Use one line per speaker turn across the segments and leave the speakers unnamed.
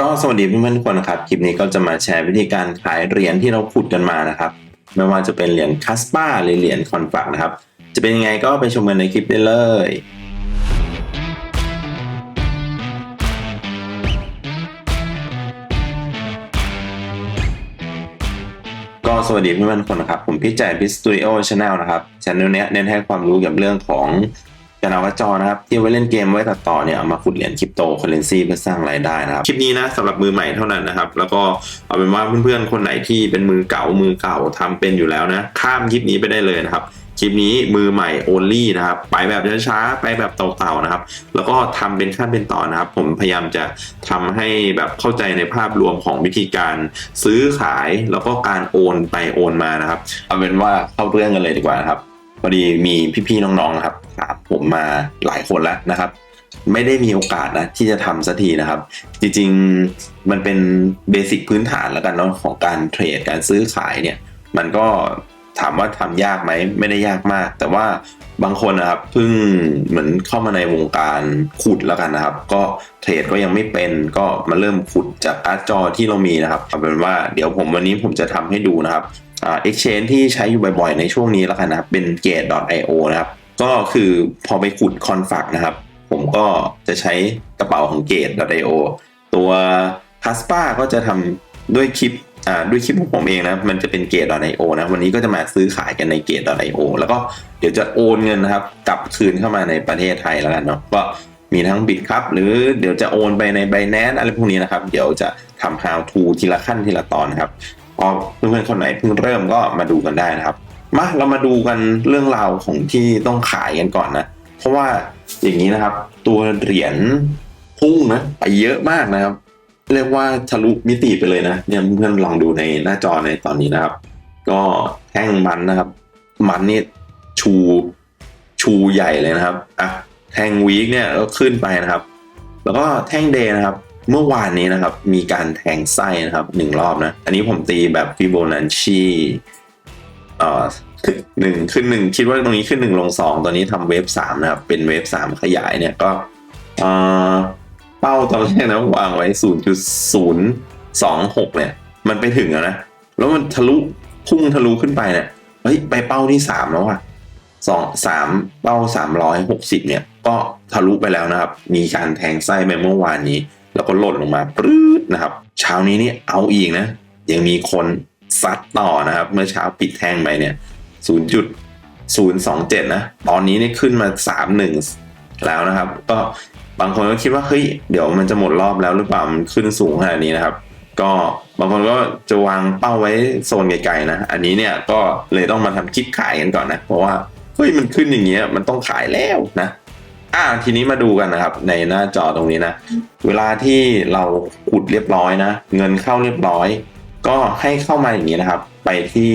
ก็สวัสดีเพื่อนๆทุกคนนะครับ คลิปนี้ก็จะมาแชร์วิธีการขายเหรียญที่เราขุดกันมานะครับ ไม่ว่าจะเป็นเหรียญคัสปาหรือเหรียญคอนฟักนะครับ จะเป็นยังไงก็ไปชมกันในคลิปได้เลย ก็สวัสดีเพื่อนๆทุกคนนะครับ ผมพี่แจพิสตูดิโอชาแนลนะครับช anel เนี้เน้นให้ความรู้เกี่ยวกับเรื่องของ การเอากระจอนะครับที่ไว้เล่นเกมไว้ตัดต่อเนี่ยเอามาขุดเหรียญคริปโตเคอเรนซีเพื่อสร้างรายได้นะครับคลิปนี้นะสำหรับมือใหม่เท่านั้นนะครับ แล้วก็เอาเป็นว่าเพื่อนๆคนไหนที่เป็นมือเก่ามือเก่าทำเป็นอยู่แล้วนะ ข้ามคลิปนี้ไปได้เลยนะครับคลิปนี้มือใหม่ only นะครับ ไปแบบช้าๆ ไปแบบเต่าๆ นะครับ แล้วก็ทำเป็นขั้นเป็นตอนนะครับ ผมพยายามจะทำให้แบบเข้าใจในภาพรวมของวิธีการซื้อขายแล้วก็การโอนไปโอนมานะครับ เอาเป็นว่าเข้าเรื่องกันเลยดีกว่านะครับ พอดีมีพี่ๆน้องๆนะครับถามผมมาหลายคนแล้วนะครับ ไม่ได้มีโอกาสนะที่จะทำสักทีนะครับ จริงๆมันเป็นเบสิกพื้นฐานแล้วกันเนาะของการเทรดการซื้อขายเนี่ย มันก็ถามว่าทำยากไหมไม่ได้ยากมาก แต่ว่าบางคนนะครับเพิ่งเหมือนเข้ามาในวงการขุดแล้วกันนะครับ ก็เทรดก็ยังไม่เป็นก็มาเริ่มขุดจากการ์ดจอที่เรามีนะครับเอาเป็นว่าเดี๋ยวผมวันนี้ผมจะทำให้ดูนะครับ อ่า exchange ที่ใช้อยู่บ่อยๆ ในช่วงนี้แล้วกันนะครับ เป็น gate.io นะครับ ก็คือพอไปขุดคอนฟักนะครับ ผมก็จะใช้กระเป๋าของ gate.io ตัว p a s p a ก็จะทำด้วยคลิปอ่าด้วยคลิปของผมเองนะ มันจะเป็น gate.io นะ วันนี้ก็จะมาซื้อขายกันใน gate.io แล้วก็เดี๋ยวจะโอนเงินนะครับ กลับคืนเข้ามาในประเทศไทยแล้วกันเนาะ ก็มีทั้งบิตครับหรือเดี๋ยวจะโอนไปใน Binance อะไรพวกนี้นะครับ เดี๋ยวจะทำ how to ทีละขั้นทีละตอนนะครับ พอเพื่อนๆคนไหนเพิ่งเริ่มก็มาดูกันได้นะครับมาเรามาดูกันเรื่องราวของที่ต้องขายกันก่อนนะ เพราะว่าอย่างนี้นะครับ ตัวเหรียญพุ่งนะไปเยอะมากนะครับ เรียกว่าทะลุมิติไปเลยนะเนี่ยเพื่อนๆลองดูในหน้าจอในตอนนี้นะครับ ก็แท่งมันนะครับ มันนี่ชูชูใหญ่เลยนะครับอะแท่งวีคเนี่ยก็ขึ้นไปนะครับ แล้วก็แท่งเดย์นะครับ เมื่อวานนี้นะครับ มีการแทงไส้นะครับหนึ่งรอบนะ อันนี้ผมตีแบบฟิโบนัชชีเอ่อหนึ่งขึ้นหนึ่งคิดว่าตรงนี้ขึ้นหนึ่งลงสองตอนนี้ทำเวฟสามนะครับ เป็นเวฟสามขยายเนี่ยก็เอ่อเป้าตอนแรกนะวางไว้ศูนย์จุดศูนย์สองหกเนี่ย มันไปถึงแล้วนะ แล้วมันทะลุพุ่งทะลุขึ้นไปเนี่ยเฮ้ยไปเป้าที่สามแล้วอะสองสามเป้าสามร้อยหกสิบเนี่ย ก็ทะลุไปแล้วนะครับ มีการแทงไส้ไปเมื่อวานนี้ แล้วก็หล่นลงมาปรื๊ดนะครับ เช้านี้นี่เอาอีกนะ ยังมีคนซัดต่อนะครับ เมื่อเช้าปิดแทงไปเนี่ย0.027 นะ ตอนนี้นี่ขึ้นมา 31 แล้วนะครับ ก็บางคนก็คิดว่าเฮ้ยเดี๋ยวมันจะหมดรอบแล้วหรือเปล่ามันขึ้นสูงขนาดนี้นะครับ ก็บางคนก็จะวางเป้าไว้โซนไกลๆนะ อันนี้เนี่ยก็เลยต้องมาทำคลิปขายกันก่อนนะ เพราะว่าเฮ้ยมันขึ้นอย่างเงี้ยมันต้องขายแล้วนะ อ่าทีนี้มาดูกันนะครับ ในหน้าจอตรงนี้นะ เวลาที่เราขุดเรียบร้อยนะ เงินเข้าเรียบร้อย ก็ให้เข้ามาอย่างนี้นะครับ ไปที่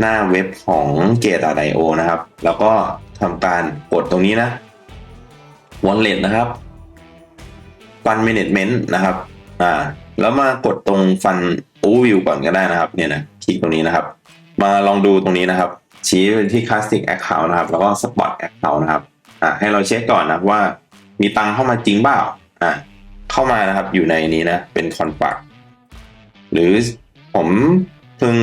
หน้าเว็บของ Gate.io นะครับ แล้วก็ทำการกดตรงนี้นะ Wallet นะครับ Fund Management นะครับ อ่า แล้วมากดตรง Fund Overview ก่อนก็ได้นะครับ เนี่ยนะคลิกตรงนี้นะครับ มาลองดูตรงนี้นะครับ ชี้ไปที่ Classic Account นะครับ แล้วก็ Spot Account นะครับ อ่าให้เราเช็คก่อนนะว่ามีตังเข้ามาจริงเปล่าอ่าเข้ามานะครับอยู่ในนี้นะเป็น Config หรือผมเพิ่ง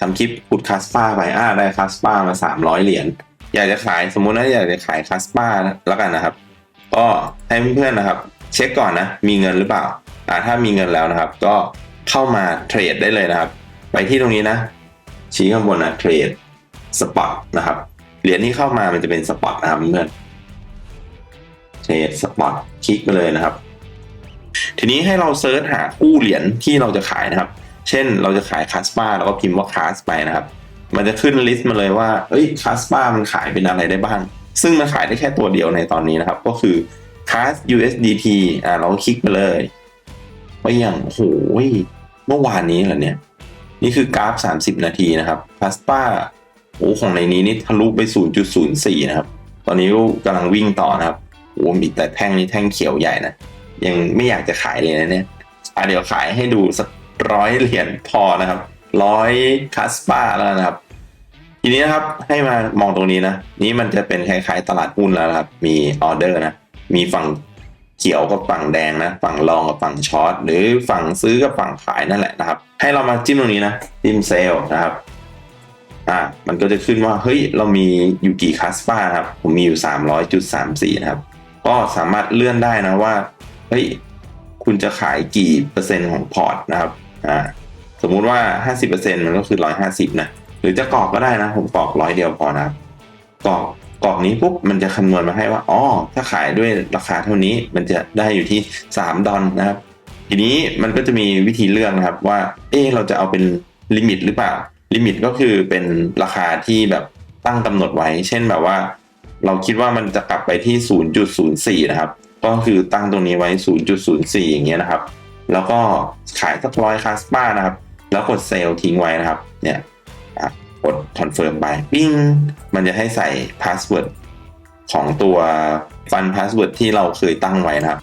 ทำคลิปพูดคัสปาไปอ่าได้คัสปามาสามร้อยเหรียญอยากจะขายสมมุตินะอยากจะขายคัสปาแล้วกันนะครับ ก็ให้เพื่อนๆนะครับ เช็คก่อนนะมีเงินหรือเปล่าอ่าถ้ามีเงินแล้วนะครับ ก็เข้ามาเทรดได้เลยนะครับ ไปที่ตรงนี้นะ ชี้ข้างบนนะเทรดสปอตนะครับ เหรียญที่เข้ามามันจะเป็นสปอตนะครับเพื่อนเทรดสปอตคลิกไปเลยนะครับ ทีนี้ให้เราเซิร์ชหาคู่เหรียญที่เราจะขายนะครับ เช่นเราจะขายคัสปาแล้วก็พิมพ์ว่าคัสไปนะครับ มันจะขึ้นลิสต์มาเลยว่าเอ้ยคัสปามันขายเป็นอะไรได้บ้าง ซึ่งมันขายได้แค่ตัวเดียวในตอนนี้นะครับ ก็คือคัส USDT อ่าเราก็คลิกไปเลยว่อย่างโอ้โหเมื่อวานนี้เหรอเนี่ย นี่คือกราฟ 30 นาทีนะครับคัสปา โอ้ของในนี้นี่ทะลุไป 0.04 นะครับ ตอนนี้กำลังวิ่งต่อนะครับโอ้มีแต่แท่งนี้แท่งเขียวใหญ่นะ ยังไม่อยากจะขายเลยนะเนี่ยอะเดี๋ยวขายให้ดูสักร้อยเหรียญพอนะครับร้อยคัสปาแล้วนะครับ ทีนี้นะครับให้มามองตรงนี้นะ นี่มันจะเป็นคล้ายๆตลาดหุ้นแล้วนะครับ มีออเดอร์นะ มีฝั่งเขียวกับฝั่งแดงนะ ฝั่งลองกับฝั่งช็อตหรือฝั่งซื้อกับฝั่งขายนั่นแหละนะครับ ให้เรามาจิ้มตรงนี้นะ จิ้มเซลล์นะครับ อ่ามันก็จะขึ้นว่าเฮ้ยเรามีอยู่กี่คลัสปาครับผมมีอยู่ 300.34 นะครับ ก็สามารถเลื่อนได้นะว่าเฮ้ยคุณจะขายกี่เปอร์เซ็นต์ของพอร์ตนะครับอ่าสมมุติว่า 50%มันก็คือ 150 นะ หรือจะกรอกก็ได้นะ ผมกรอกร้อยเดียวพอนะครับกรอกกรอกนี้ปุ๊บมันจะคำนวณมาให้ว่าอ๋อถ้าขายด้วยราคาเท่านี้มันจะได้อยู่ที่ 3 ดอลนะครับ ทีนี้มันก็จะมีวิธีเลือกนะครับว่า เออเราจะเอาเป็นลิมิตหรือเปล่า ลิมิตก็คือเป็นราคาที่แบบตั้งกำหนดไว้ เช่นแบบว่า เราคิดว่ามันจะกลับไปที่ 0.04 นะครับ ก็คือตั้งตรงนี้ไว้ 0.04 อย่างเงี้ยนะครับ แล้วก็ขายสักร้อยคาสป้านะครับ แล้วกดเซลล์ทิ้งไว้นะครับ เนี่ยกดคอนเฟิร์มไปปิ้ง มันจะให้ใส่พาสเวิร์ดของตัวฟันพาสเวิร์ดที่เราเคยตั้งไว้นะครับ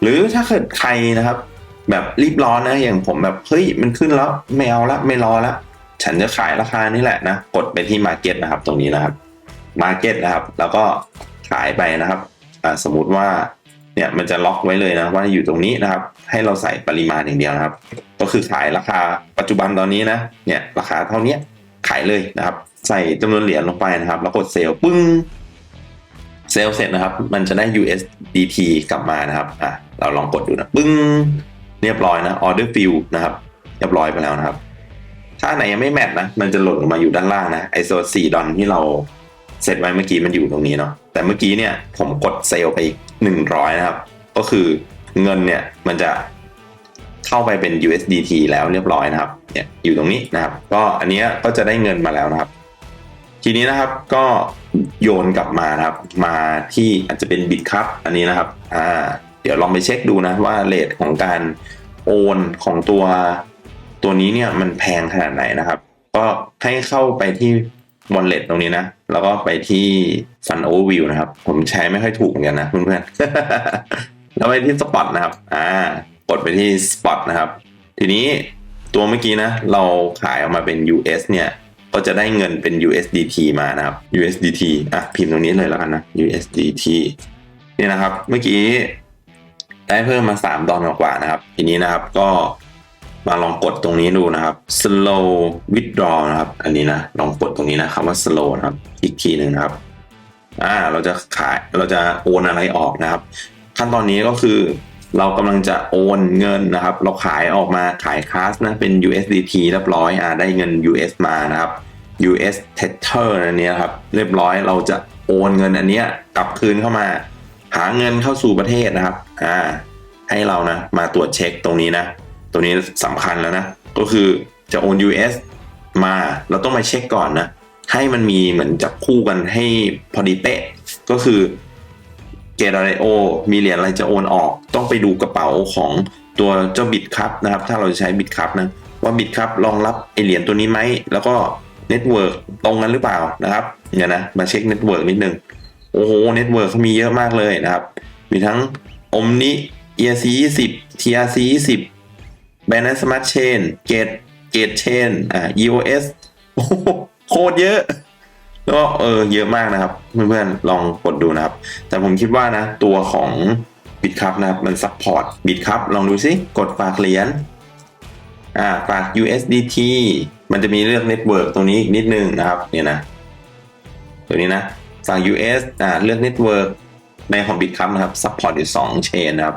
หรือถ้าเกิดใครนะครับ แบบรีบร้อนนะอย่างผมแบบเฮ้ยมันขึ้นแล้วไม่เอาละไม่รอละ ฉันจะขายราคานี้แหละนะกดไปที่ Market นะครับ ตรงนี้นะครับ Market นะครับ แล้วก็ขายไปนะครับสมมุติว่าเนี่ยมันจะล็อกไว้เลยนะว่าอยู่ตรงนี้นะครับ ให้เราใส่ปริมาณอย่างเดียวนะครับ ก็คือขายราคาปัจจุบันตอนนี้นะเนี่ยราคาเท่านี้ขายเลยนะครับ ใส่จำนวนเหรียญลงไปนะครับ แล้วกดเซลล์ปึ้งเซลล์เสร็จนะครับ มันจะได้ USDT กลับมานะครับอะเราลองกดดูนะปึ้งเรียบร้อยนะ order fill นะครับเรียบร้อยไปแล้วนะครับ ถ้าไหนยังไม่แมทนะ มันจะหล่นลงมาอยู่ด้านล่างนะ ไอโซสี่ดอลที่เราเสร็จไว้เมื่อกี้มันอยู่ตรงนี้เนาะ แต่เมื่อกี้เนี่ยผมกดเซลล์ไปอีกหนึ่งร้อยนะครับ ก็คือเงินเนี่ยมันจะเข้าไปเป็น USDT แล้วเรียบร้อยนะครับ เนี่ยอยู่ตรงนี้นะครับ ก็อันนี้ก็จะได้เงินมาแล้วนะครับ ทีนี้นะครับก็โยนกลับมานะครับ มาที่อาจจะเป็นบิตครับอันนี้นะครับ อ่า เดี๋ยวลองไปเช็คดูนะว่าเลทของการโอนของตัว ตัวนี้เนี่ยมันแพงขนาดไหนนะครับ ก็ให้เข้าไปที่ wallet ตรงนี้นะ แล้วก็ไปที่ fund overview นะครับ ผมใช้ไม่ค่อยถูกเหมือนกันนะเพื่อนๆแล้วไปที่ spot นะครับอ่ากดไปที่ spot นะครับ ทีนี้ตัวเมื่อกี้นะ เราขายออกมาเป็น US เนี่ยก็จะได้เงินเป็น USDT มานะครับ USDT อะพิมพ์ตรงนี้เลยแล้วกันนะ USDT นี่นะครับ เมื่อกี้ได้เพิ่มมา 3 ดอลกว่านะครับ ทีนี้นะครับก็ มาลองกดตรงนี้ดูนะครับ slow withdraw นะครับ อันนี้นะ ลองกดตรงนี้นะคำว่า slow นะครับ อีกทีหนึ่งนะครับ อ่า เราจะขาย เราจะโอนอะไรออกนะครับ ขั้นตอนนี้ก็คือ เรากำลังจะโอนเงินนะครับ เราขายออกมาขายคลาสนะ เป็น USDT เรียบร้อย อ่า ได้เงิน US มานะครับ US Tether อันนี้ครับ เรียบร้อย เราจะโอนเงินอันเนี้ยกลับคืนเข้ามา หาเงินเข้าสู่ประเทศนะครับ อ่า ให้เรานะ มาตรวจเช็คตรงนี้นะ ตัวนี้สำคัญแล้วนะ ก็คือจะโอน US มาเราต้องมาเช็คก่อนนะ ให้มันมีเหมือนจับคู่กันให้พอดีเป๊ะ ก็คือเกตอะไรโอมีเหรียญอะไรจะโอนออก ต้องไปดูกระเป๋าของตัวเจ้าบิตครับนะครับ ถ้าเราจะใช้บิตครับนะว่าบิตครับรองรับไอเหรียญตัวนี้ไหม แล้วก็เน็ตเวิร์กตรงกันหรือเปล่านะครับเนี่ยนะมาเช็คเน็ตเวิร์กนิดนึงโอ้โหเน็ตเวิร์กเขามีเยอะมากเลยนะครับ มีทั้ง Omni ERC 20 TRC 20 Binance Smart Chain Gate Gate Chain อ่า EOS โอ้โคตรเยอะก็เออเยอะมากนะครับ เพื่อนๆ ลองกดดูนะครับ แต่ผมคิดว่านะ ตัวของ b i t c u p นะครับ มันซัพพอร์ต b i t c u p ลองดูซิ กดฝากเหรียญอ่าฝาก USDT มันจะมีเลือกเน็ตเวิร์กตรงนี้อีกนิดนึงนะครับ เนี่ยนะ ตัวนี้นะฝาก US อ่าเลือกเน็ตเวิร์กในของ b i t c u p นะครับซัพพอร์ตอยู่2เชนนะครับ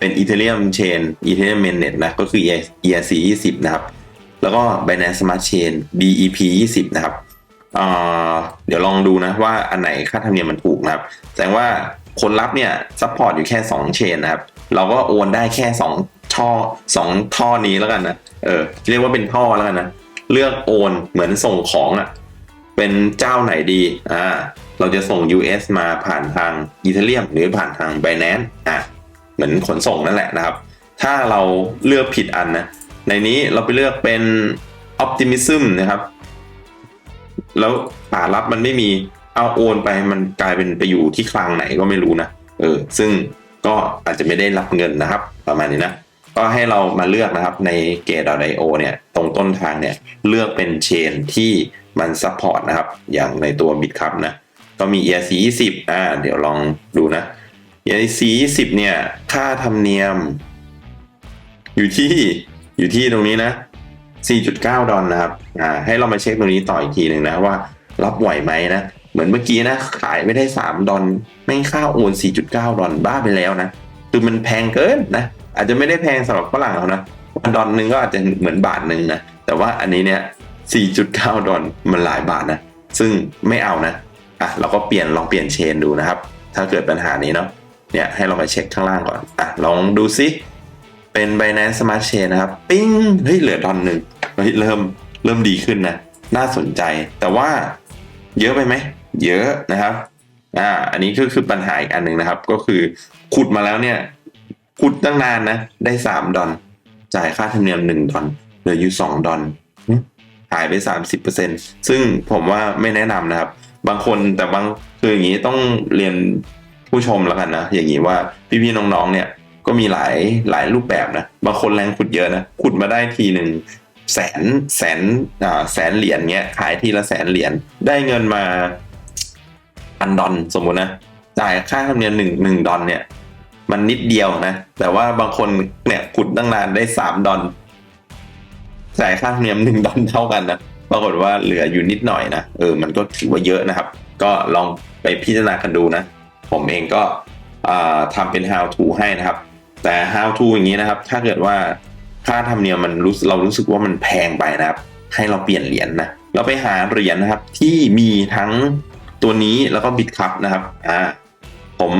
เป็น Ethereum Chain Ethereum Mainnet นะก็คือ ERC 20 นะครับ แล้วก็ Binance Smart Chain BEP 20 นะครับเดี๋ยวลองดูนะว่าอันไหนค่าธรรมเนียมมันถูกนะครับ แสดงว่าคนรับเนี่ยซัพพอร์ตอยู่แค่ 2 เชนนะครับ เราก็โอนได้แค่ 2 ท่อ 2 ท่อนี้แล้วกันนะ เออ เรียกว่าเป็นท่อแล้วกันนะ เลือกโอนเหมือนส่งของอะ่ะ เป็นเจ้าไหนดี อ่า เราจะส่ง US มาผ่านทาง Ethereum หรือผ่านทาง Binance อะ เหมือนขนส่งนั่นแหละนะครับ ถ้าเราเลือกผิดอันนะ ในนี้เราไปเลือกเป็น Optimism นะครับ แล้วป่ารับมันไม่มีเอาโอนไปมันกลายเป็นไปอยู่ที่คลังไหนก็ไม่รู้นะ เออ ซึ่งก็อาจจะไม่ได้รับเงินนะครับ ประมาณนี้นะ ก็ให้เรามาเลือกนะครับในเกตไดโอเนี่ย ตรงต้นทางเนี่ย เลือกเป็นเชนที่มันซัพพอร์ตนะครับ อย่างในตัวบิตครับนะ ก็มี ERC 20อ่า เดี๋ยวลองดูนะ EIC 20 เนี่ย ค่าธรรมเนียม อยู่ที่อยู่ที่ตรงนี้นะ 4.9 ดอลนะครับ อ่า ให้เรามาเช็คตรงนี้ต่ออีกทีหนึ่งนะว่ารับไหวไหมนะ เหมือนเมื่อกี้นะ ขายไม่ได้ 3 ดอลไม่ค่าโอน 4.9 ดอลบ้าไปแล้วนะ คือมันแพงเกินนะ อาจจะไม่ได้แพงสำหรับฝรั่งเขานะ ดอลหนึ่งก็อาจจะเหมือนบาทหนึ่งนะ แต่ว่าอันนี้เนี่ย 4.9 ดอลมันหลายบาทนะ ซึ่งไม่เอานะ อะ เราก็เปลี่ยนลองเปลี่ยนเชนดูนะครับ ถ้าเกิดปัญหานี้เนาะ เนี่ยให้เรามาเช็คข้างล่างก่อนอะลองดูซิ เป็น Binance Smart Chain นะครับ ปิ้งเฮ้ยเหลือดอนหนึ่งเฮ้ยเริ่มเริ่มดีขึ้นนะ น่าสนใจ แต่ว่าเยอะไปไหม เยอะนะครับอ่าอันนี้ก็คือปัญหาอีกอันหนึ่งนะครับ ก็คือขุดมาแล้วเนี่ยขุดตั้งนานนะ ได้สามดอลจ่ายค่าธรรมเนียมหนึ่งดอลเหลืออยู่สองดอลหึหายไปสามสิบเปอร์เซ็นซึ่งผมว่าไม่แนะนำนะครับ บางคนแต่บางคืออย่างนี้ต้องเรียน ผู้ชมแล้วกันนะ อย่างนี้ว่าพี่ๆน้องๆเนี่ยก็มีหลายหลายรูปแบบนะบางคนแรงขุดเยอะนะขุดมาได้ทีหนึ่งแสนแสนอ่าแสนเหรียญเงี้ยขายทีละแสนเหรียญได้เงินมาพันดอลสมมุตินะจ่ายค่าธรรมเนียมหนึ่งหนึ่งดอลเนี่ย มันนิดเดียวนะแต่ว่าบางคนเนี่ยขุดตั้งนานได้สามดอลจ่ายค่าธรรมเนียมหนึ่งดอลเท่ากันนะปรากฏว่าเหลืออยู่นิดหน่อยนะเออมันก็ถือว่าเยอะนะครับ ก็ลองไปพิจารณากันดูนะ ผมเองก็ทำเป็น how to ให้นะครับ แต่ how to อย่างนี้นะครับ ถ้าเกิดว่าค่าธรรมเนียมมันรู้สเรารู้สึกว่ามันแพงไปนะครับ ให้เราเปลี่ยนเหรียญนะเราไปหาเหรียญนะครับที่มีทั้งตัวนี้แล้วก็บิตคัพนะครับอ่าผม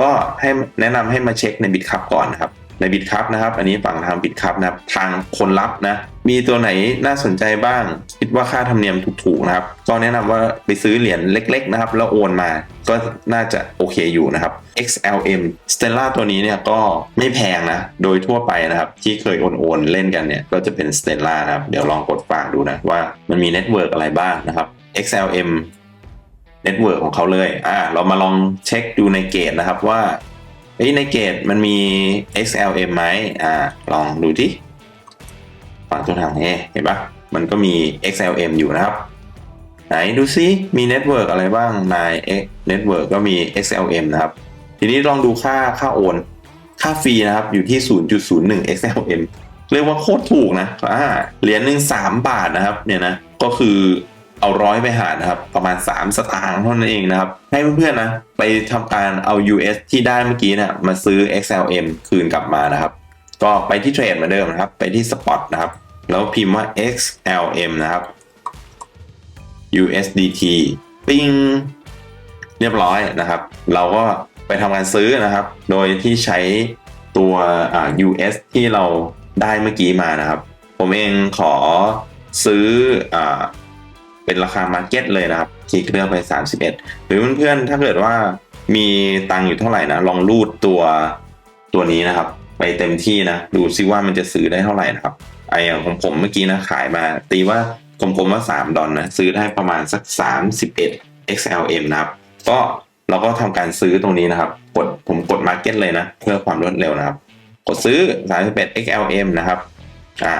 ก็ให้แนะนำให้มาเช็คในบิตคัพก่อนนะครับ ในบิตคัพนะครับ อันนี้ฝั่งทางบิตคัพนะครับ ทางคนรับนะ มีตัวไหนน่าสนใจบ้าง คิดว่าค่าธรรมเนียมถูกๆนะครับ ก็แนะนำว่าไปซื้อเหรียญเล็ก ๆ นะครับ แล้วโอนมา ก็น่าจะโอเคอยู่นะครับ XLM Stella ตัวนี้เนี่ยก็ไม่แพงนะ โดยทั่วไปนะครับ ที่เคยโอนโอนๆเล่นกันเนี่ย ก็จะเป็น Stella นะครับ เดี๋ยวลองกดฝากดูนะว่ามันมีเน็ตเวิร์กอะไรบ้างนะครับ XLM เน็ตเวิร์กของเขาเลย อ่า เรามาลองเช็คดูในเกตนะครับว่า เฮ้ยในเกตมันมี XLM ไหมอ่า ลองดูที่ฝั่งตัวทางนี้เห็นปะมันก็มี XLM อยู่นะครับ ไหนดูซิมีเน็ตเวิร์กอะไรบ้างในเน็ตเวิร์กก็มี XLM นะครับ ทีนี้ลองดูค่าค่าโอน ค่าฟรีนะครับอยู่ที่ 0.01 XLM เรียกว่าโคตรถูกนะอ่าเหรียญหนึ่ง3บาทนะครับ เนี่ยนะ ก็คือ เอาร้อยไปหารนะครับ ประมาณ 3 สตางค์เท่านั้นเองนะครับ ให้เพื่อนๆนะ ไปทำการเอา US ที่ได้เมื่อกี้นี่ยมาซื้อ XLM คืนกลับมานะครับ ก็ไปที่เทรดเหมือนเดิมนะครับ ไปที่ Spot นะครับ แล้วพิมพ์ว่า XLM นะครับ USDT ปิ้งเรียบร้อยนะครับ เราก็ไปทำการซื้อนะครับ โดยที่ใช้ตัวอ่า US ที่เราได้เมื่อกี้มานะครับ ผมเองขอซื้ออ่า เป็นราคามาร์เก็ตเลยนะครับคลิกเลือกไป 31 หรือเพื่อนๆถ้าเกิดว่ามีตังค์อยู่เท่าไหร่นะลองรูดตัวตัวนี้นะครับ ไปเต็มที่นะดูซิว่ามันจะซื้อได้เท่าไหร่นะครับไออย่างของผมเมื่อกี้นะขายมา ตีว่ากลมๆว่า 3 ดอลนะซื้อได้ประมาณสัก 31 XLM นะครับก็เราก็ทำการซื้อตรงนี้นะครับ กดผมกด Market เลยนะ เพื่อความรวดเร็วนะครับ กดซื้อ 31 XLM นะครับ อ่า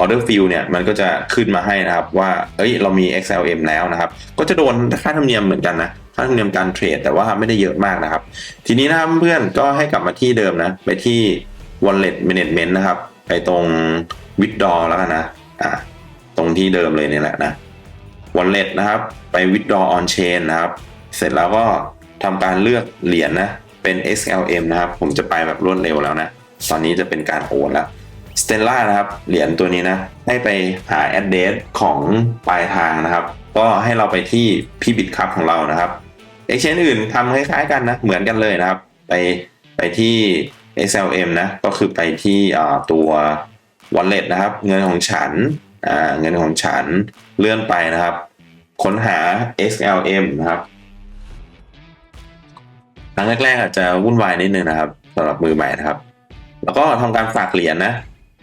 Order Fill เนี่ยมันก็จะขึ้นมาให้นะครับว่าเอ้ยเรามี XLM แล้วนะครับก็จะโดนค่าธรรมเนียมเหมือนกันนะค่าธรรมเนียมการเทรดแต่ว่าไม่ได้เยอะมากนะครับ ทีนี้นะครับเพื่อนก็ให้กลับมาที่เดิมนะไปที่ Wallet Management นะครับ ไปตรง Withdraw แล้วกันนะอ่าตรงที่เดิมเลยเนี่ยแหละนะ Wallet นะครับไป Withdraw on Chain นะครับเสร็จแล้วก็ทำการเลือกเหรียญนะเป็น XLM นะครับ ผมจะไปแบบรวดเร็วแล้วนะ ตอนนี้จะเป็นการโอนแล้ว Stella นะครับ เหรียญตัวนี้นะ ให้ไปหา address ของปลายทางนะครับ ก็ให้เราไปที่พี่บิตคัพของเรานะครับ exchange อื่นทำคล้ายๆกันนะ เหมือนกันเลยนะครับ ไปไปที่ XLM นะ ก็คือไปที่ตัว wallet นะครับ เงินของฉันเงินของฉันเลื่อนไปนะครับ ค้นหา XLM นะครับครั้งแรกๆอาจจะวุ่นวายนิดนึงนะครับสำหรับมือใหม่นะครับ แล้วก็ทำการฝากเหรียญนะ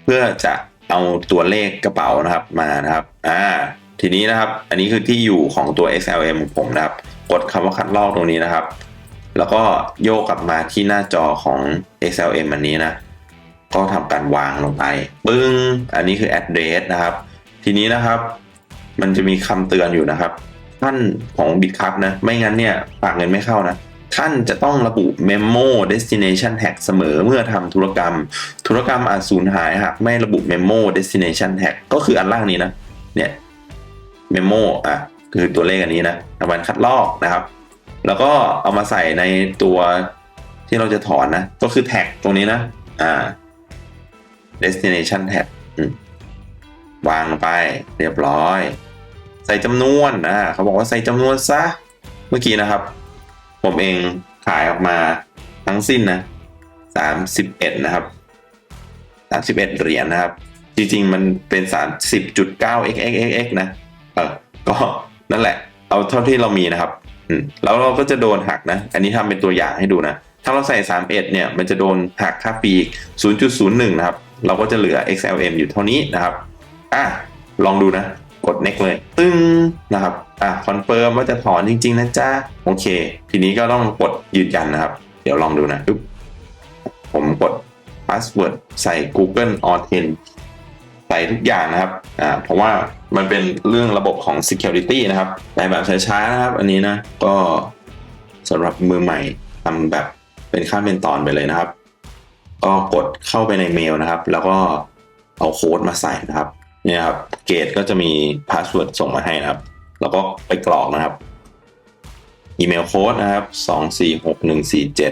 พื่อจะเอาตัวเลขกระเป๋านะครับมานะครับ อ่า ทีนี้นะครับ อันนี้คือที่อยู่ของตัว XLM ผมนะครับ กดคำว่าคัดลอกตรงนี้นะครับ แล้วก็โยกกลับมาที่หน้าจอของ XLM อันนี้นะ ก็ทำการวางลงไป ปึ้ง อันนี้คือ address นะครับ ทีนี้นะครับ มันจะมีคำเตือนอยู่นะครับ ท่านของบิตคัพนะ ไม่งั้นเนี่ยฝากเงินไม่เข้านะ ท่านจะต้องระบุ memo destination tag เสมอเมื่อทำธุรกรรม ธุรกรรมอาจสูญหายหากไม่ระบุ memo destination tag ก็คืออันล่างนี้นะ เนี่ย memo อะ คือตัวเลขอันนี้นะรางวัลคัดลอกนะครับ แล้วก็เอามาใส่ในตัวที่เราจะถอนนะ ก็คือแท็กตรงนี้นะ อ่า destination tag วางไปเรียบร้อย ใส่จำนวนอ่าเขาบอกว่าใส่จำนวนซะ เมื่อกี้นะครับ ผมเองขายออกมาทั้งสิ้นนะสามสิบเอ็ดนะครับสามสิบเอ็ดเหรียญนะครับ จริงๆ มันเป็นสามสิบจุดเก้า xxxx นะ เออ ก็นั่นแหละ เอาเท่าที่เรามีนะครับอืมแล้วเราก็จะโดนหักนะ อันนี้ทำเป็นตัวอย่างให้ดูนะ ถ้าเราใส่ 31 เนี่ย มันจะโดนหักค่าปีก 0.01 นะครับ เราก็จะเหลือ XLM อยู่เท่านี้นะครับ อะ ลองดูนะ กด next เลย ตึ้งนะครับอะคอนเฟิร์มว่าจะถอนจริง ๆ นะจ๊ะ โอเค ทีนี้ก็ต้องกดยืนยันนะครับ เดี๋ยวลองดูนะปึ๊บผมกด password ใส่ Google Authent ใส่ทุกอย่างนะครับอ่าเพราะว่ามันเป็นเรื่องระบบของ security นะครับแต่แบบช้าๆนะครับ อันนี้นะ ก็สำหรับมือใหม่ทำแบบเป็นขั้นเป็นตอนไปเลยนะครับ ก็กดเข้าไปในเมลนะครับ แล้วก็เอาโค้ดมาใส่นะครับ เนี่ยครับเกตก็จะมีพาสเวิร์ดส่งมาให้นะครับ แล้วก็ไปกรอกนะครับอีเมลโค้ดนะครับ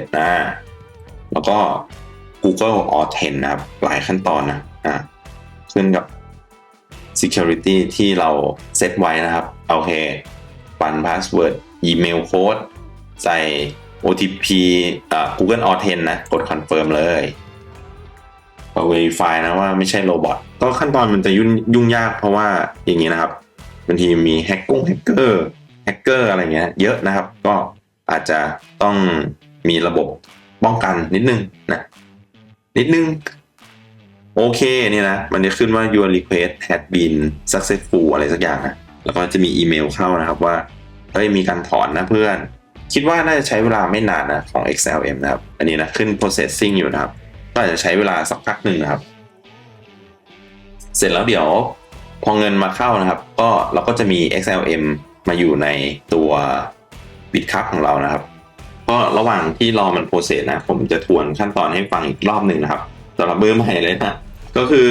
246147 นะ แล้วก็ Google Authent นะครับ หลายขั้นตอนนะอ่าขึ้นกับ security ที่เราเซตไว้นะครับ โอเค ปันพาสเวิร์ดอีเมลโค้ดใส่ OTP อ่า Google Authent นะ กด confirm เลยก็ verify นะว่าไม่ใช่โรบอท ก็ขั้นตอนมันจะยุ่งยุ่งยากเพราะว่าอย่างนี้นะครับบางทีมีแฮกกงแฮกเกอร์แฮกเกอร์อะไรเงี้ยเยอะนะครับ ก็อาจจะต้องมีระบบป้องกันนิดนึงนะนิดนึง โอเคเนี่ยนะ มันจะขึ้นว่า your request has been successful อะไรสักอย่างนะแล้วก็จะมีอีเมลเข้านะครับว่าเฮ้ยมีการถอนนะเพื่อน คิดว่าน่าจะใช้เวลาไม่นานนะของ XLM นะครับ อันนี้นะขึ้น processing อยู่นะครับ ก็อาจจะใช้เวลาสักพักหนึ่งนะครับ เสร็จแล้วเดี๋ยวพอเงินมาเข้านะครับ ก็เราก็จะมี XLM มาอยู่ในตัว Bitcup ของเรานะครับ ก็ระหว่างที่รอมันโปรเซสนะ ผมจะทวนขั้นตอนให้ฟังอีกรอบหนึ่งนะครับสำหรับมือใหม่เลยนะก็คือ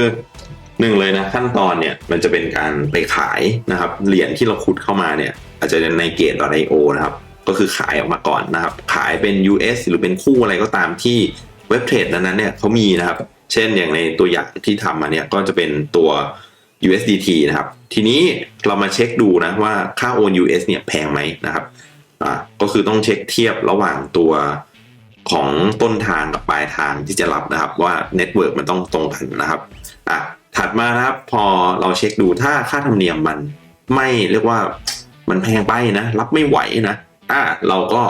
หนึ่งเลยนะขั้นตอนเนี่ยมันจะเป็นการไปขายนะครับเหรียญที่เราขุดเข้ามาเนี่ย อาจจะในเกต .io นะครับ ก็คือขายออกมาก่อนนะครับ ขายเป็น US หรือเป็นคู่อะไรก็ตามที่เว็บเทรดนั้นเนี่ยเขามีนะครับ เช่นอย่างในตัวอย่างที่ทำมาเนี่ยก็จะเป็นตัว USDT นะครับ ทีนี้เรามาเช็คดูนะว่าค่าโอน US เนี่ยแพงไหมนะครับอ่าก็คือต้องเช็คเทียบระหว่างตัวของต้นทางกับปลายทางที่จะรับนะครับ ว่าเน็ตเวิร์กมันต้องตรงกันนะครับอะถัดมานะครับพอเราเช็คดูถ้าค่าธรรมเนียมมันไม่เรียกว่ามันแพงไปนะ รับไม่ไหวนะอะเราก็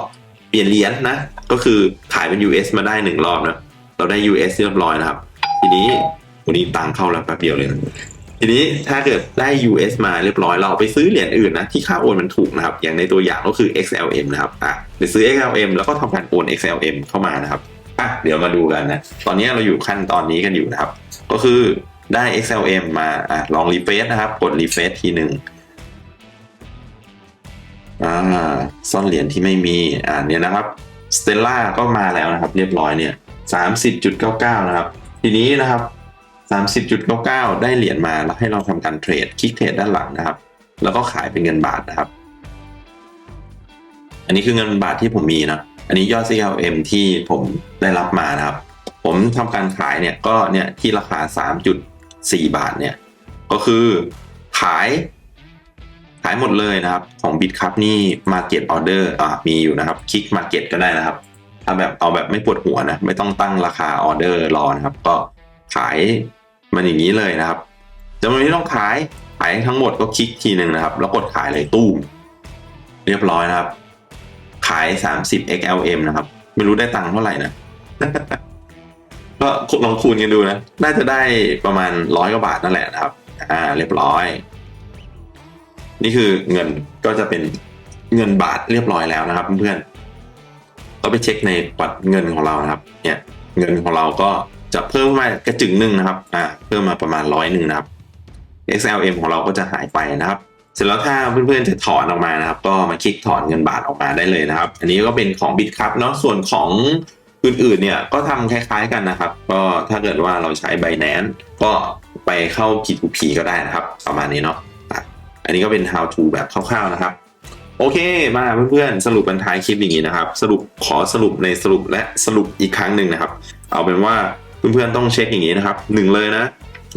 เปลี่ยนเหรียญนะก็คือขายเป็น US มาได้หนึ่งรอบนะ เราได้ US เรียบร้อยนะครับ ทีนี้วันนี้ตังเข้าแล้วแป๊บเดียวเลยนะทีนี้ถ้าเกิดได้ US มาเรียบร้อยเราไปซื้อเหรียญอื่นนะที่ค่าโอนมันถูกนะครับ อย่างในตัวอย่างก็คือ XLM นะครับอะไปซื้อ XLM แล้วก็ทำการโอน XLM เข้ามานะครับอะเดี๋ยวมาดูกันนะ ตอนนี้เราอยู่ขั้นตอนนี้กันอยู่นะครับ ก็คือได้ XLM มาอะลองรีเฟซนะครับ กดรีเฟซทีหนึ่งอ่าซ่อนเหรียญที่ไม่มีอ่าเนี่ยนะครับสเตลล่าก็มาแล้วนะครับ เรียบร้อยเนี่ย สามสิบจุดเก้าเก้านะครับ ทีนี้นะครับ 30.99 ได้เหรียญมาแล้วให้เราทำการเทรด คลิกเทรดด้านหลังนะครับ แล้วก็ขายเป็นเงินบาทนะครับ อันนี้คือเงินบาทที่ผมมีนะ อันนี้ยอด CLM ที่ผมได้รับมานะครับ ผมทำการขายเนี่ยก็เนี่ยที่ราคา 3.4 บาทเนี่ย ก็คือขายขายหมดเลยนะครับ ของ Bitcup นี่ Market Order อ่ามีอยู่นะครับ คลิก Market ก็ได้นะครับ ถ้าแบบเอาแบบไม่ปวดหัวนะ ไม่ต้องตั้งราคาออเดอร์รอนะครับ ก็ขายมันอย่างนี้เลยนะครับจำนวนที่ต้องขายขายทั้งหมดก็คลิกทีหนึ่งนะครับ แล้วกดขายเลยตู้มเรียบร้อยนะครับ ขาย 30 XLM นะครับ ไม่รู้ได้ตังค์เท่าไหร่นะก็ลองคูณกันดูนะ น่าจะได้ประมาณร้อยกว่าบาทนั่นแหละนะครับ อ่า เรียบร้อย นี่คือเงินก็จะเป็นเงินบาทเรียบร้อยแล้วนะครับเพื่อนๆ ก็ไปเช็คในปัดเงินของเรานะครับ เนี่ยเงินของเราก็จะเพิ่มมากระจึงหนึ่งนะครับ อ่า เพิ่มมาประมาณร้อยหนึ่งนะครับ XLM ของเราก็จะหายไปนะครับ เสร็จแล้วถ้าเพื่อนๆจะถอนออกมานะครับ ก็มาคลิกถอนเงินบาทออกมาได้เลยนะครับ อันนี้ก็เป็นของบิตครับเนาะ ส่วนของอื่นๆเนี่ยก็ทำคล้ายๆกันนะครับ ก็ถ้าเกิดว่าเราใช้ Binance ก็ไปเข้า P2P ก็ได้นะครับ ประมาณนี้เนาะ อันนี้ก็เป็น how to แบบคร่าวๆนะครับ โอเคมาเพื่อนๆสรุปบรรทายคลิปอย่างนี้นะครับ สรุปขอสรุปในสรุปและสรุปอีกครั้งหนึ่งนะครับ เอาเป็นว่าเพื่อนๆต้องเช็คอย่างนี้นะครับหนึ่งเลยนะ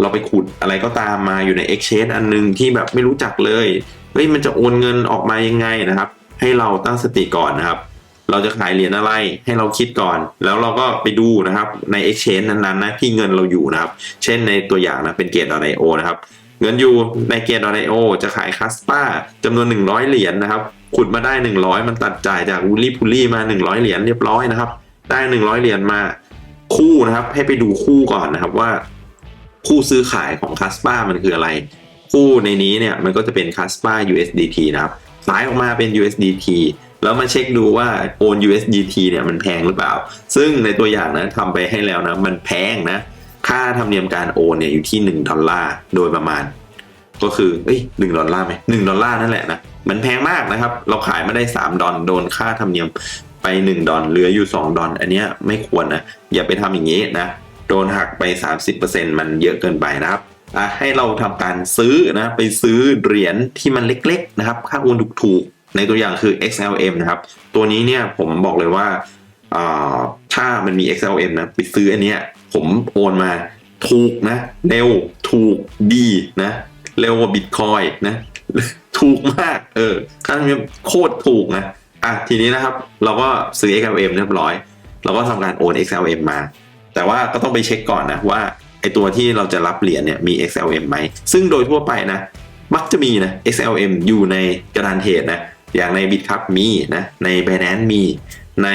เราไปขุดอะไรก็ตามมาอยู่ใน Exchange อันหนึงที่แบบไม่รู้จักเลยเฮ้ยมันจะโอนเงินออกมายังไงนะครับ ให้เราตั้งสติก่อนนะครับ เราจะขายเหรียญอะไรให้เราคิดก่อน แล้วเราก็ไปดูนะครับใน Exchange นั้นๆนะที่เงินเราอยู่นะครับ เช่นในตัวอย่างนะเป็นเกต .io นะครับ เงินอยู่ในเกต .io จะขายคัสปาจำนวน 100 เหรียญนะครับ ขุดมาได้ 100 มันตัดจ่ายจากวูลี่พูลี่มา 100 เหรียญเรียบร้อยนะครับ ได้ 100 เหรียญมาคู่นะครับ ให้ไปดูคู่ก่อนนะครับว่า คู่ซื้อขายของคัสปามันคืออะไร คู่ในนี้เนี่ยมันก็จะเป็นคัสปา USDT นะครับขายออกมาเป็น USDT แล้วมาเช็คดูว่าโอน USDT เนี่ยมันแพงหรือเปล่า ซึ่งในตัวอย่างนะทำไปให้แล้วนะ มันแพงนะ ค่าธรรมเนียมการโอนเนี่ยอยู่ที่ 1 ดอลลาร์โดยประมาณ ก็คือเอ้ยหนึ่งดอลลาร์ไหมหนึ่งดอลลาร์นั่นแหละนะมันแพงมากนะครับ เราขายมาได้ 3 ดอลโดนค่าธรรมเนียมไป 1 ดอลเหลืออยู่ 2 ดอลอันเนี้ยไม่ควรนะ อย่าไปทำอย่างนี้นะโดนหักไป 30%มันเยอะเกินไปนะครับอะให้เราทำการซื้อนะไปซื้อเหรียญที่มันเล็กๆนะครับ ค่าโอนถูกๆในตัวอย่างคือ XLM นะครับ ตัวนี้เนี่ยผมบอกเลยว่า ถ้ามันมี XLM นะไปซื้ออันเนี้ยผมโอนมาถูกนะ เร็วถูกดีนะ เร็วกว่าบิตคอยนะ ถูกมากเออค่าธรรมเนียมโคตรถูกนะอะทีนี้นะครับเราก็ซื้อ XLM เรียบร้อย เราก็ทำการโอน XLM มา แต่ว่าก็ต้องไปเช็คก่อนนะว่าไอตัวที่เราจะรับเหรียญเนี่ยมี XLM ไหม ซึ่งโดยทั่วไปนะ มักจะมีนะ XLM อยู่ในกระดานเทรดนะ อย่างใน Bitcup มีนะ ใน Binance มี ใน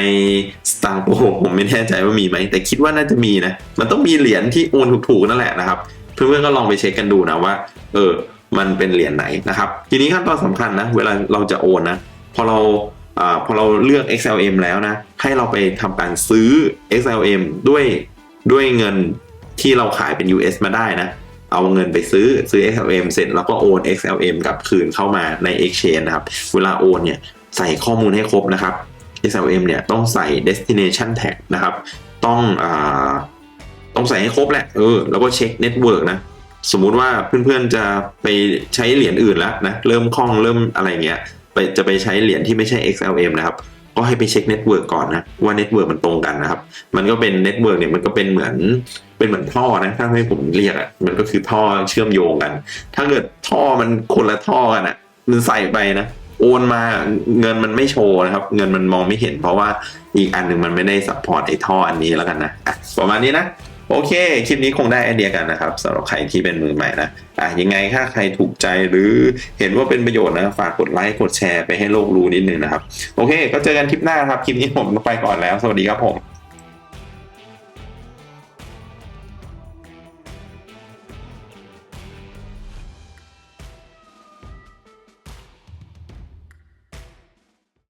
s t a r p o ผมไม่แน่ใจว่ามีไหม แต่คิดว่าน่าจะมีนะ มันต้องมีเหรียญที่โอนถูกๆนั่นแหละนะครับ เพื่อนๆก็ลองไปเช็คกันดูนะว่า เออ มันเป็นเหรียญไหนนะครับ ทีนี้ขั้นตอนสำคัญนะ เวลาเราจะโอนนะ พอเราอ่าพอเราเลือก XLM แล้วนะ ให้เราไปทำการซื้อ XLM ด้วยด้วยเงินที่เราขายเป็น US มาได้นะ เอาเงินไปซื้อซื้อ XLM เสร็จแล้วก็โอน XLM กลับคืนเข้ามาใน Exchange นะครับ เวลาโอนเนี่ยใส่ข้อมูลให้ครบนะครับ XLM เนี่ยต้องใส่ destination tag นะครับ ต้องอต้องใส่ให้ครบแหละเออแล้วก็เช็ค network นะ สมมุติว่าเพื่อนๆจะไปใช้เหรียญอื่นแล้วนะ เริ่มคล่องเริ่มอะไรเงี้ยไปจะไปใช้เหรียญที่ไม่ใช่ XLM นะครับ ก็ให้ไปเช็คเน็ตเวิร์กก่อนนะว่าเน็ตเวิร์กมันตรงกันนะครับ มันก็เป็นเน็ตเวิร์กเนี่ยมันก็เป็นเหมือนเป็นเหมือนท่อนะถ้าให้ผมเรียกอะมันก็คือท่อเชื่อมโยงกัน ถ้าเกิดท่อมันคนละท่อกันอะ มันใส่ไปนะ โอนมาเงินมันไม่โชว์นะครับ เงินมันมองไม่เห็น เพราะว่าอีกอันหนึ่งมันไม่ได้ซัพพอร์ตไอ้ท่ออันนี้แล้วกันนะะประมาณนี้นะโอเค คลิปนี้คงได้ไอเดียกันนะครับสำหรับใครที่เป็นมือใหม่นะ อะยังไงถ้าใครถูกใจหรือเห็นว่าเป็นประโยชน์นะ ฝากกดไลค์กดแชร์ไปให้โลกรู้นิดนึงนะครับ โอเค ก็เจอกันคลิปหน้าครับ คลิปนี้ผมไปก่อนแล้ว สวัสดีครับผม